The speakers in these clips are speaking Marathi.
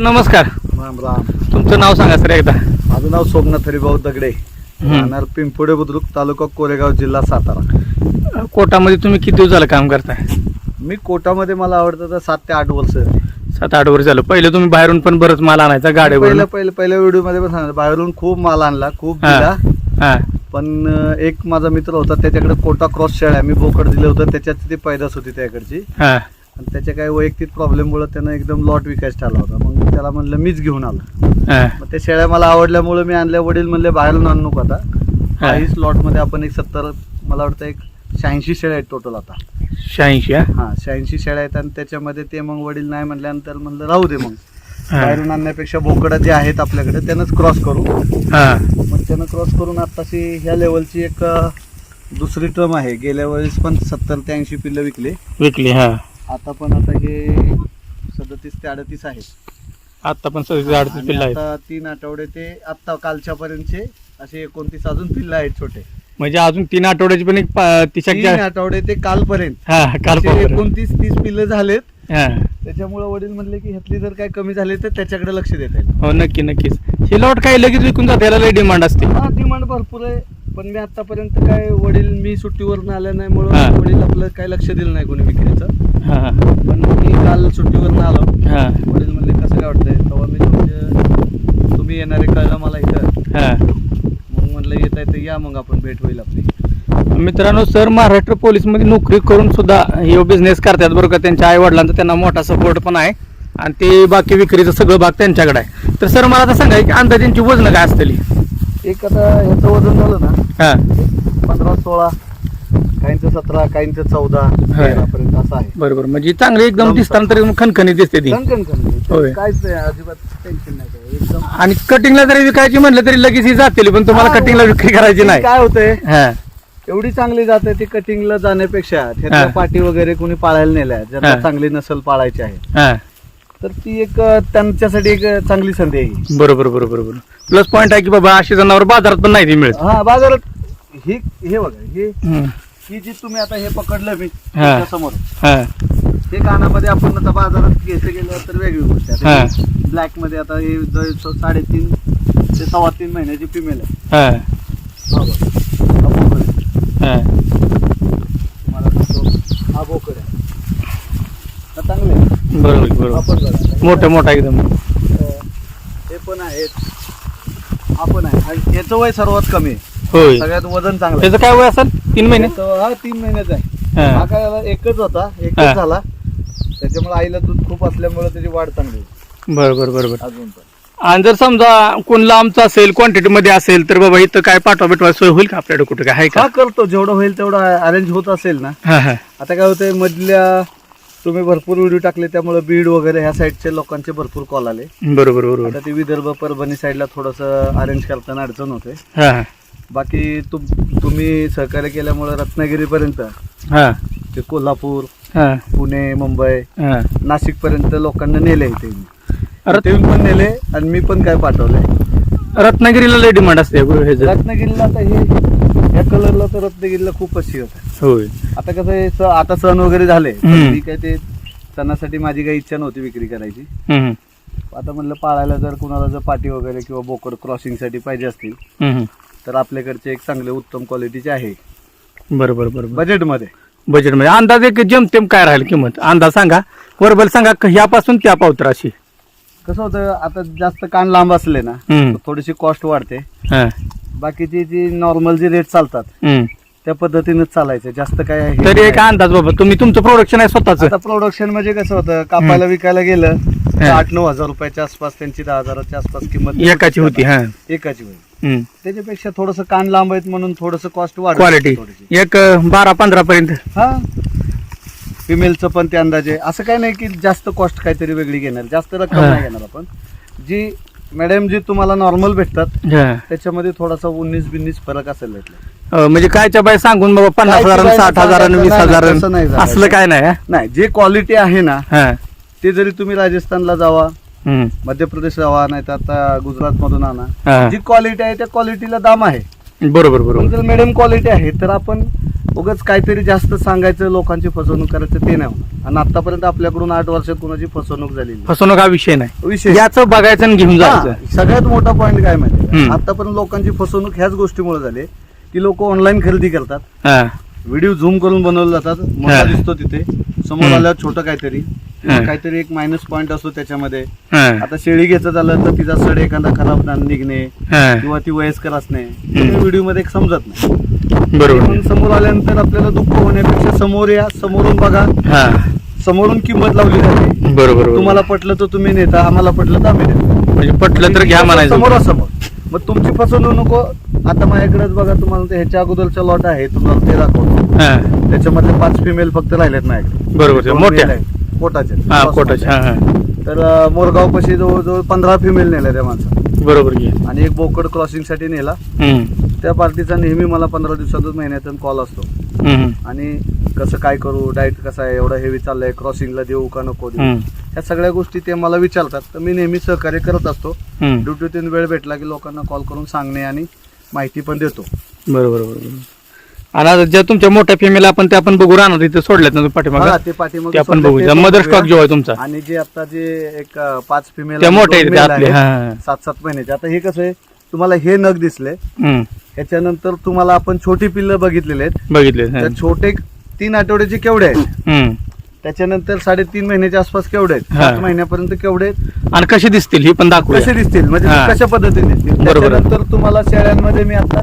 नमस्कार. राम राम. तुमचं नाव सांगा सर एकदा. माझं नाव सोमनाथ हरिभाऊ दगडे. राहणार पिंपोडे बुद्रुक तालुका कोरेगाव जिल्हा सातारा. कोटामध्ये तुम्ही किती दिवस झालं काम करताय? मी कोटामध्ये मला आवडतं तर सात ते आठ वर्ष सात आठ वर्ष झालं. पहिले तुम्ही बाहेरून पण बरंच माल आणायचा गाडीवर पहिल्या पहिल्या पहिल्या व्हिडिओमध्ये पण सांगितलं बाहेरून खूप माल आणला खूप. दिला. पण एक माझा मित्र होता त्याच्याकडे कोटा क्रॉस शेळ्या मी बोकड दिलं होतं. त्याच्यात ती पैदास होती त्याकडची. आणि त्याच्या काही वैयक्तिक प्रॉब्लेममुळे त्यानं एकदम लॉट विकायचा ठरला होता. मग मी त्याला म्हणलं मीच घेऊन आलो. मग त्या शेळ्या मला आवडल्यामुळे मी आणल्या. वडील म्हणले बाहेरून आणू नको आता. हा. काही स्लॉटमध्ये आपण एक सत्तर मला वाटतं एक शहाऐंशी शेळ्या आहेत टोटल आता. शहाऐंशी हा? शहाऐंशी शेळ्या आहेत आणि त्याच्यामध्ये ते मग वडील नाही म्हणल्यानंतर म्हणलं राहू दे मग. बाहेरून आणण्यापेक्षा बोकडं जे आहेत आपल्याकडे त्यानंच क्रॉस करू. मग त्यानं क्रॉस करून आताशी ह्या लेवलची एक दुसरी टर्म आहे. गेल्या वेळेस पण सत्तर ते ऐंशी पिल्लं विकले. विकली हा. आता पण आता हे सदतीस ते अडतीस आहेत. आता पण सगळी अडतीस आणि पिल्ला आहेत. आता तीन आठवडे ते आता कालच्या पर्यंतचे असे एकोणतीस अजून पिल्लं आहेत छोटे. म्हणजे अजून तीन आठवड्याची पण एक पा- तिच्या तीन आठवडे ते कालपर्यंत हा काल असे पाहू. एकोणतीस तीस पिल्लं झालेत. हा. त्याच्यामुळे वडील म्हणले की ह्यातली जर काय कमी झाले तर त्याच्याकडे लक्ष देता येईल. हो नक्की नक्कीच. हे लॉट काही लगेच विकून जाते याला लई डिमांड असते. हा डिमांड भरपूर आहे. पण मी आतापर्यंत काय वडील मी सुट्टीवर आल्या नाही म्हणून. वडील आपलं काय लक्ष दिलं नाही कोणी विक्रीचं. हा पण मी काल सुट्टीवर आलो. हा. वडील म्हणले कसं काय वाटतंय? तेव्हा मी तुमचे तुम्ही येणारे कळलं मला इथं. हा. मग म्हणलं येत आहे तर या मग आपण भेट होईल आपली. मित्रांनो सर महाराष्ट्र पोलीसमध्ये नोकरी करून सुद्धा हे बिझनेस करतात बरोबर का? त्यांच्या आई वडिलांचा त्यांना मोठा सपोर्ट पण आहे. आणि ते बाकी विक्रीचं सगळं भाग त्यांच्याकडे आहे. तर सर मला आता सांगा की अंदाजांची वजन काय असतली एक आता ह्याचं वजन झालं ना हा. पंधरा सोळा काहींचं सतरा काहींचं चौदा तेरापर्यंत असं आहे. बरोबर. म्हणजे चांगली एकदम दिसताना तरी खणखणी दिसते ती. कणकण होय. कणकण काहीच नाही अजिबात टेन्शन नाही काय. एकदम आणि कटिंगला जरी विकायची म्हणलं तरी लगेच ही जातील पण तुम्हाला हा, कटिंगला विक्री करायची नाही. काय होतंय? हा. एवढी चांगली जाते ती कटिंगला जाण्यापेक्षा त्याच्या हा. पाठी वगैरे कोणी पाळायला नेल्या ज्यांना हा. चांगली नसल पाळायची आहे. हा. तर ती एक त्यांच्यासाठी एक चांगली संधी आहे. बरोबर बरोबर बरोबर प्लस पॉईंट आहे की बाबा अशी जनावर बाजारात पण नाही ती मिळत हा बाजारात ही हे बघा हे. ही जी तुम्ही आता हे पकडलं मी हा. समोर हा हे कानामध्ये आपण आता बाजारात घ्यायचं गेलं तर वेगळी गोष्ट हा. आहे ब्लॅकमध्ये आता हे जवळ साडेतीन ते सव्वा तीन महिन्याची फिमेल आहे हा हा बघा. हा. हा तुम्हाला दाखवतो. हा बोकड आहे हा चांगले आहे. बरोबर हा बरोबर. पण बघा. मोठं मोठा एकदम. अं, हे पण आहेत. हा पण आहे. हा- याचं वय सर्वात कमी आहे. होय. सगळ्यात वजन चांगलं आहे. त्याचं काय वय असेल? तीन महिने? याचं- हा तीन महिन्याचा आहे. हा. हा काय झाला? एकच होता. हा. एकच झाला. त्याच्यामुळे आईला दूध खूप असल्यामुळे त्याची वाढ चांगली आहे. बरोबर बरोबर. अजून पण. आणि जर समजा कोण लांबचं असेल क्वांटिटी मध्ये असेल तर बाबा इथं काय पाठवा बिठवा सोय होईल का आपल्याकडे कुठे? काय आहे का? हा करतो. जेवढं होईल तेवढं अरेंज होत असेल ना. हा हा. आता काय होतंय मधल्या तुम्ही भरपूर व्हिडिओ टाकले त्यामुळे बीड वगैरे ह्या साईडचे लोकांचे भरपूर कॉल आले. बरोबर बरोबर. आता ते विदर्भ परभणी साईडला थोडंसं अरेंज करताना अडचण होते. हा. बाकी तुम तुम्ही सहकार्य केल्यामुळे रत्नागिरीपर्यंत हा. ते कोल्हापूर हा. पुणे मुंबई हा. नाशिक पर्यंत लोकांना नेले इथे. मी. रत- इथे पण नेले आणि मी पण काय पाठवले रत्नागिरीला लय डिमांड असते हे. रत्नागिरीला आता हे या कलरला तर रत्नागिरीला खूप अशी होत. होय. आता कसं आहे स- आता सण वगैरे झाले हम्म. मी काय ते सणासाठी माझी काही इच्छा नव्हती विक्री करायची. हम्म, आता म्हणलं पाळायला जर कुणाला जर पाटी वगैरे किंवा बोकड क्रॉसिंगसाठी पाहिजे असतील हम्म, तर आपल्याकडचे एक चांगले उत्तम क्वालिटीचे आहे. बरोबर बरोबर. बजेटमध्ये. बजेटमध्ये अंदाज एक जेमतेम काय राहील किंमत? अंदाज सांगा. बरोबर सांगा क- ह्यापासून त्या पावतर अशी कसं होतं आता जास्त कान लांब असले ना हम्म, तर थोडीशी कॉस्ट वाढते. हा, बाकीची जी नॉर्मल जे रेट चालतात हम्म. त्या पद्धतीनेच चालायचं. जास्त काय हे तरी एक नाही. अंदाज बाबा तुम्ही तुमचं प्रोडक्शन आहे स्वतःच. आता प्रोडक्शन म्हणजे कसं होतं कापायला विकायला गेलं तर हा. आठ नऊ हजार रुपयाच्या आसपास त्यांची दहा हजाराच्या आसपास किंमत एकाची होती हा. एकाची होती. त्याच्यापेक्षा थोडस कान लांब आहेत म्हणून थोडस कॉस्ट वाढ क्वालिटी एक अं, बारा पंधरा पर्यंत. हा. फिमेलचं पण ते अंदाजे असं काय नाही की जास्त कॉस्ट काहीतरी वेगळी घेणार. जास्त रक्कम हा. नाही घेणार आपण. जी मॅडम जी तुम्हाला नॉर्मल भेटतात हा. त्याच्यामध्ये थोडासा उन्नीस बिन्नीस फरक असेल अं, म्हणजे कायच्या बाय सांगून बाबा पन्नास हजार साठ हजार सांगायचं वीस नाही, हजार तसं नाही. असलं काय नाही हा? नाही जे क्वालिटी आहे ना हा ते जरी तुम्ही राजस्थानला जावा हम्म. मध्य प्रदेश जावा नाही तर आता गुजरात मधून आणा हा. जी क्वालिटी आहे त्या क्वालिटीला दाम आहे बरोबर बरोबर जर मॅडम क्वालिटी आहे तर आपण उगाच काहीतरी जास्त सांगायचं लोकांची फसवणूक करायचं ते नाही होणार. आणि आतापर्यंत आपल्याकडून आठ वर्षात कोणाची फसवणूक झालेली नाही. फसवणूक हा विषय नाही विशेष याचं बघायचं आणि घेऊन हा, जायचं सगळ्यात मोठा पॉईंट काय माहिती हम्म. आतापर्यंत लोकांची फसवणूक ह्याच गोष्टीमुळे झाली की लोक ऑनलाईन खरेदी करतात हा व्हिडिओ झूम करून बनवले जातात मोठा हा. दिसतो तिथे समोर हम्म. आल्यावर छोटं काहीतरी हा. काहीतरी एक मायनस पॉईंट असतो त्याच्यामध्ये हा आता शेळी घ्यायचं झालं तर तिचा सड एखादा खराब ना- निघणे हा किंवा ती वयस्कर असणे. व्हिडिओमध्ये समजत नाही बरोबर. पण समोर आल्यानंतर आपल्याला दुःख होण्यापेक्षा समोर या समोरून बघा. हा. समोरून किंमत लावली जाते. बरोबर बरोबर. तुम्हाला पटलं तर तुम्ही नेता आम्हाला पटलं तर आम्ही नेतो. म्हणजे पटलं तर घ्या म्हणायचं. समोरासमोर मग तुमची फसवणूक नको. आता माझ्याकडेच बघा तुम्हाला ते ह्याच्या अगोदरचा लॉट आहे तुम्हाला ते दाखवतो. हा. त्याच्यामधले पाच फिमेल फक्त राहिलेत माझ्याकडे. बरोबर दोन मोठ्या. male आहेत. पोटाचे हा कोटाचे हा हा. तर मोरगाव पशी जवळजवळ पंधरा फिमेल नेल्या त्या माणसाने. बरोबर आणि एक बोकड क्रॉसिंगसाठी नेला. हम्म. त्या पार्टीचा नेहमी मला पंधरा दिवसातून महिन्यातून कॉल असतो. आणि कसं काय करू डाएट कसं आहे एवढं हेवी चाललंय क्रॉसिंगला देऊ का नको देऊ? ह्या सगळ्या गोष्टी ते मला विचारतात. तर मी नेहमी सहकार्य करत असतो. ड्युटीतून वेळ भेटला की लोकांना कॉल करून सांगणे आणि माहिती पण देतो. बरोबर बरोबर आणि ज्या तुमच्या मोठ्या फेमेला आपण ते आपण बघू राहणार तिथे सोडल्यात ना पाठीमाग? ते पाठीमागे आपण बघू मदर. स्टॉक जो आहे तुमचा. आणि जे आता जे एक पाच फिमेल त्या मोठ्या. सात सात महिन्याचे. आता हे कसं आहे तुम्हाला हे नग दिसले. हम्म ह्याच्यानंतर तुम्हाला आपण छोटी पिल्लं बघितलेले आहेत. बघितले. त्या छोटे तीन आठवड्याचे केवढे आहेत? त्याच्यानंतर साडेतीन महिन्याच्या आसपास केवढे आहेत? हा. सात महिन्यापर्यंत केवढे आहेत? आणि कसे दिसतील ही पण कसे दिसतील? म्हणजे हा. कशा पद्धतीने दिसतील? बरोबर. त्याच्यानंतर तुम्हाला शेळ्यांमध्ये मी आता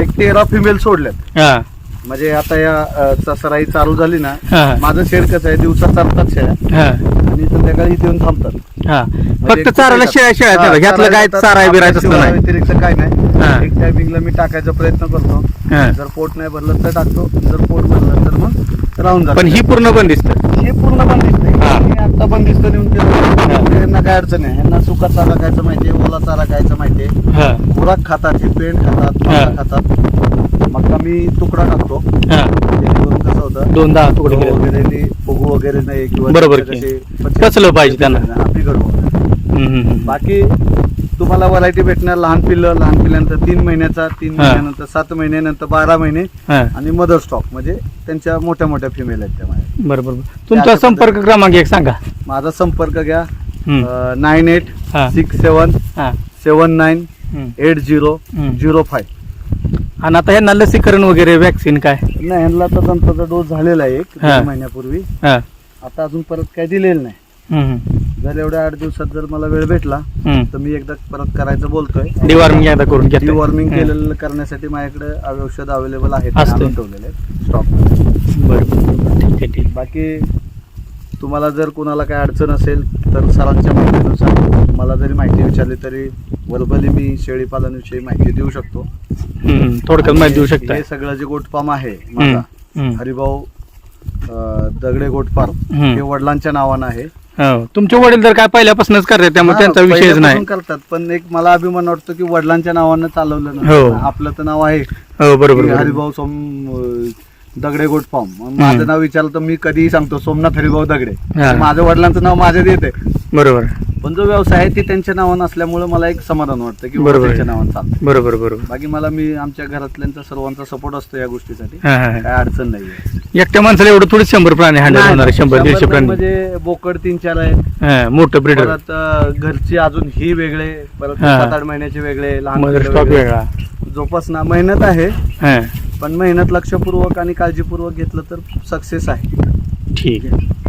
एक तेरा फिमेल सोडल्यात हा. म्हणजे आता या अं, सराई चालू झाली ना. हा. माझं शेड कसं आहे? दिवसा चालतात शेळ्या. हा. आणि संध्याकाळी इथे येऊन थांबतात. हा. म्हणजे फक्त चारायला शेळ्या शेळ्या हा. घ्यातलं काय बिरायचं आपल्या असतं नाही व्यतिरिक्त काय हा. नाही एक टायमिंगला मी टाकायचा प्रयत्न करतो. हा. जर पोट नाही भरलं तर टाकतो. जर पोट भरलं तर मग राहून जातो. पण ही पूर्ण बंद दिसत. हे पूर्ण पण दिसतंय हा. आता पण दिसतं नेऊन केलं यांना काय अडचण नाही. यांना सुका चारा खायचं माहितीये ओला चारा खायचं माहितीये हा. खुराक खातात हे पेंट खातात हा. खातात. मग मी तुकडा टाकतो हा. जेणेकरून होतं दोन दहा तुकडे केले वगैरे नी फुगू वगैरे नाही किंवा बरोबर त्याचे की. कसे- पचलं पाहिजे त्यांना. हम्म, हम्म, हम्म. बाकी तुम्हाला व्हरायटी भेटणार लहान पिल्लं लहान पिल्ल्यानंतर तीन महिन्याचा तीन हा. महिन्यानंतर सात महिन्यानंतर बारा महिने हा आणि मदर स्टॉक म्हणजे त्यांच्या मोठ्या मोठ्या फिमेल आहेत त्या माझ्या बरोबर तुमचा संपर्क क्रमांक एक सांगा माझा संपर्क घ्या हम्म. नाईन एट हा. सिक्स सेवन हा seven nine hmm. Eight zero hmm. Zero five आणि आता ह्यांना लसीकरण वगैरे वॅक्सिन काय नाही ह्यांना तर दंताचा डोस झालेला आहे एक हा. दोन महिन्यापूर्वी हा आता अजून परत काय दिलेलं नाही हम्म, जर एवढ्या आठ दिवसात जर मला वेळ भेटला हम्म. तर मी एकदा परत करायचं बोलतोय डिवॉर्मिंग एकदा करून घेतलंय. डिवॉर्मिंग. केलेलं करण्यासाठी माझ्याकडे औषध अवेलेबल आहेत. आणून ठेवलेले स्टॉक बरं बरं. ठीक आहे ठीक बाकी तुम्हाला जर कोणाला काय अडचण असेल तर सरांच्या माहितीनुसार मला जरी माहिती विचारली तरी वर्बली मी शेळी पालनाविषयी माहिती देऊ शकतो हम्म, थोडक्यात माहिती देऊ शकता हे सगळं जे गोटफार्म आहे हम्म, माझा हम्म. हरिभाऊ अं, दगडे गोटफार्म हम्म. हे वडिलांच्या नावानं आहे हो. तुमचे वडील तर काय पहिल्यापासूनच करतात त्यामुळे हा, त्यांचा विषयच पहिल्यापासून नाही करतात पण एक मला अभिमान वाटतो की वडिलांच्या नावानं चालवलं हो. ना आपलं तर नाव आहे हो बरोबर. हरिभाऊ सोम अं, दगडे गोट फॉर्म माझं नाव विचारलं तर मी कधीही सांगतो सोमनाथ हरिभाऊ दगडे हा. माझं वडिलांचं नाव माझ्यात येते बरोबर पण जो व्यवसाय आहे ते त्यांच्या नावानं असल्यामुळे मला एक समाधान वाटतं की बरोबर आहे. त्यांच्या नावानं चालतं. बरोबर बरोबर. बाकी मला मी आमच्या घरातल्यांचा सर्वांचा सपोर्ट असतो या गोष्टीसाठी. हा, हा, हा. काय अडचण नाहीये. एकट्या माणसाला एवढं थोडी शंभर प्राणी हँडल होणार आहे, शंभर दीडशे प्राणी. म्हणजे बोकड तीन चार आहेत. हा, मोठं ब्रिडर परत अं, घरची अजून ही वेगळे परत हा. सात आठ महिन्याचे वेगळे लहान मदर पिल्लं स्टॉक वेगळे. वेगळा. जोपासना मेहनत आहे. हा. पण मेहनत लक्षपूर्वक आणि काळजीपूर्वक घेतलं तर सक्सेस आहे. ठीक आहे.